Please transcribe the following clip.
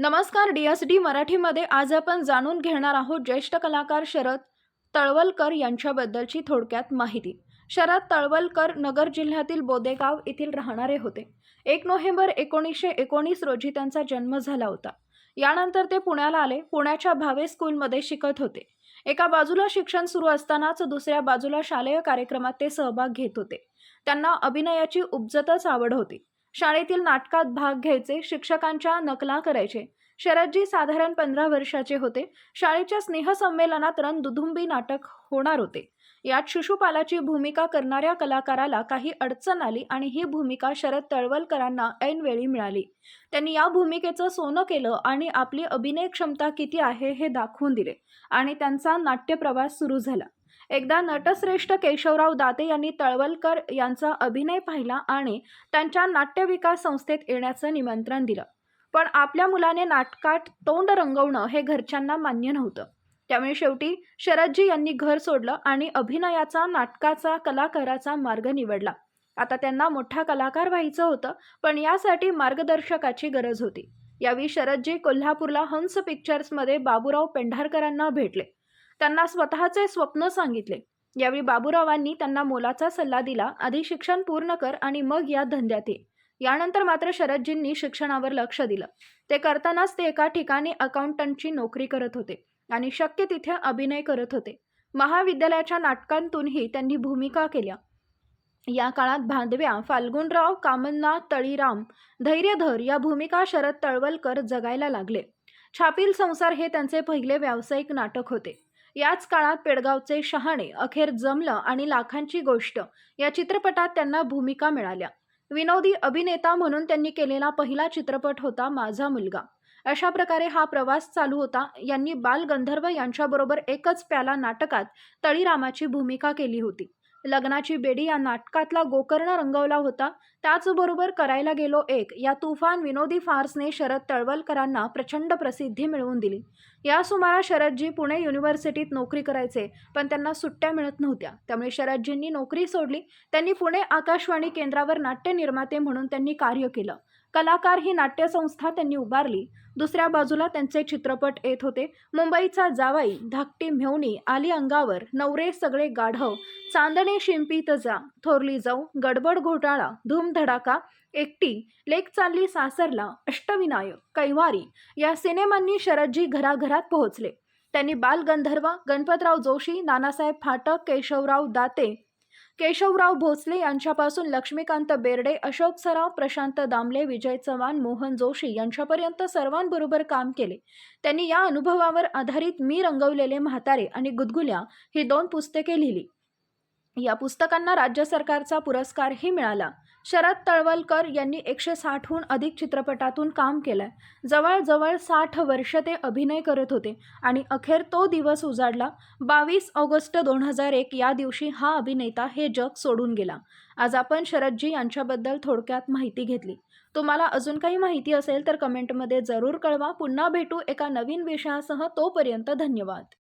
नमस्कार D S D मराठीमध्ये आज आपण जाणून घेणार आहोत ज्येष्ठ कलाकार शरद तळवलकर यांच्याबद्दलची थोडक्यात माहिती. शरद तळवलकर नगर जिल्ह्यातील बोदेगाव येथील राहणारे होते. एक नोव्हेंबर एकोणीसशे एकोणीस रोजी त्यांचा जन्म झाला होता. यानंतर ते पुण्याला आले. पुण्याच्या भावे स्कूलमध्ये शिकत होते. एका बाजूला शिक्षण सुरू असतानाच दुसऱ्या बाजूला शालेय कार्यक्रमात ते सहभाग घेत होते. त्यांना अभिनयाची उपजतच आवड होती. शाळेतील नाटकात भाग घ्यायचे शिक्षकांच्या नकला करायचे शरदजी साधारण पंधरा वर्षाचे होते. शाळेच्या स्नेहसंमेलनात रणदुधुंबी नाटक होणार होते. यात शिशुपालाची भूमिका करणाऱ्या कलाकाराला काही अडचण आली आणि ही भूमिका शरद तळवलकरांना ऐनवेळी मिळाली. त्यांनी या भूमिकेचं सोनं केलं आणि आपली अभिनय क्षमता किती आहे हे दाखवून दिले आणि त्यांचा नाट्यप्रवास सुरू झाला. एकदा नटश्रेष्ठ केशवराव दाते यांनी तळवलकर यांचा अभिनय पाहिला आणि त्यांच्या नाट्यविकास संस्थेत येण्याचं निमंत्रण दिलं. पण आपल्या मुलाने नाटकात तोंड रंगवणं हे घरच्यांना मान्य नव्हतं. त्यामुळे शेवटी शरदजी यांनी घर सोडलं आणि अभिनयाचा नाटकाचा कलाकाराचा मार्ग निवडला. आता त्यांना मोठा कलाकार व्हायचं होतं पण यासाठी मार्गदर्शकाची गरज होती. यावेळी शरदजी कोल्हापूरला हंस पिक्चर्समध्ये बाबूराव पेंढारकरांना भेटले. त्यांना स्वतःचे स्वप्न सांगितले. यावेळी बाबूरावांनी त्यांना मोलाचा सल्ला दिला आधी शिक्षण पूर्ण कर आणि मग या धंद्यात ये. यानंतर मात्र शरदजींनी शिक्षणावर लक्ष दिलं. ते करतानाच ते एका ठिकाणी अकाउंटंटची नोकरी करत होते आणि शक्य तिथे अभिनय करत होते. महाविद्यालयाच्या नाटकांतूनही त्यांनी भूमिका केल्या. या काळात भांदव्या फाल्गुनराव कामन्ना तळीराम धैर्यधर या भूमिका शरद तळवलकर जगायला लागले. छापील संसार हे त्यांचे पहिले व्यावसायिक नाटक होते. याच काळात पेडगावचे शहाणे अखेर जमलं आणि लाखांची गोष्ट या चित्रपटात त्यांना भूमिका मिळाल्या. विनोदी अभिनेता म्हणून त्यांनी केलेला पहिला चित्रपट होता माझा मुलगा. अशा प्रकारे हा प्रवास चालू होता. यांनी बालगंधर्व यांच्याबरोबर एकच प्याला नाटकात तळीरामाची भूमिका केली होती. लग्नाची बेडी या नाटकातला गोकर्ण रंगवला होता. त्याचबरोबर करायला गेलो एक या तुफान विनोदी फार्सने शरद तळवलकरांना प्रचंड प्रसिद्धी मिळवून दिली. या सुमारास शरदजी पुणे युनिव्हर्सिटीत नोकरी करायचे पण त्यांना सुट्ट्या मिळत नव्हत्या. त्यामुळे शरदजींनी नोकरी सोडली. त्यांनी पुणे आकाशवाणी केंद्रावर नाट्य निर्माते म्हणून त्यांनी कार्य केलं. कलाकार ही नाट्यसंस्था त्यांनी उभारली. दुसऱ्या बाजूला त्यांचे चित्रपट येत होते. मुंबईचा जावाई धाकटी म्हेवणी आली अंगावर नवरे सगळे गाढव चांदणे शिंपी तजा थोरली जाऊ गडबड घोटाळा धूमधडाका एकटी लेक चालली सासरला अष्टविनायक कैवारी या सिनेमांनी शरदजी घराघरात पोहोचले. त्यांनी बालगंधर्व गणपतराव जोशी नानासाहेब फाटक केशवराव दाते केशवराव भोसले यांच्यापासून लक्ष्मीकांत बेर्डे अशोक सराव प्रशांत दामले विजय चव्हाण मोहन जोशी यांच्यापर्यंत सर्वांबरोबर काम केले. त्यांनी या अनुभवावर आधारित मी रंगवलेले म्हातारे आणि गुदगुल्या ही दोन पुस्तके लिहिली. या पुस्तकांना राज्य सरकारचा पुरस्कारही मिळाला. शरद तळवलकर यांनी एकशे साठहून अधिक चित्रपटातून काम केलंय. जवळजवळ साठ वर्ष ते अभिनय करत होते आणि अखेर तो दिवस उजाडला. बावीस ऑगस्ट दोन हजार एक या दिवशी हा अभिनेता हे जग सोडून गेला. आज आपण शरदजी यांच्याबद्दल थोडक्यात माहिती घेतली. तुम्हाला अजून काही माहिती असेल तर कमेंटमध्ये जरूर कळवा. पुन्हा भेटू एका नवीन विषयासह तोपर्यंत धन्यवाद.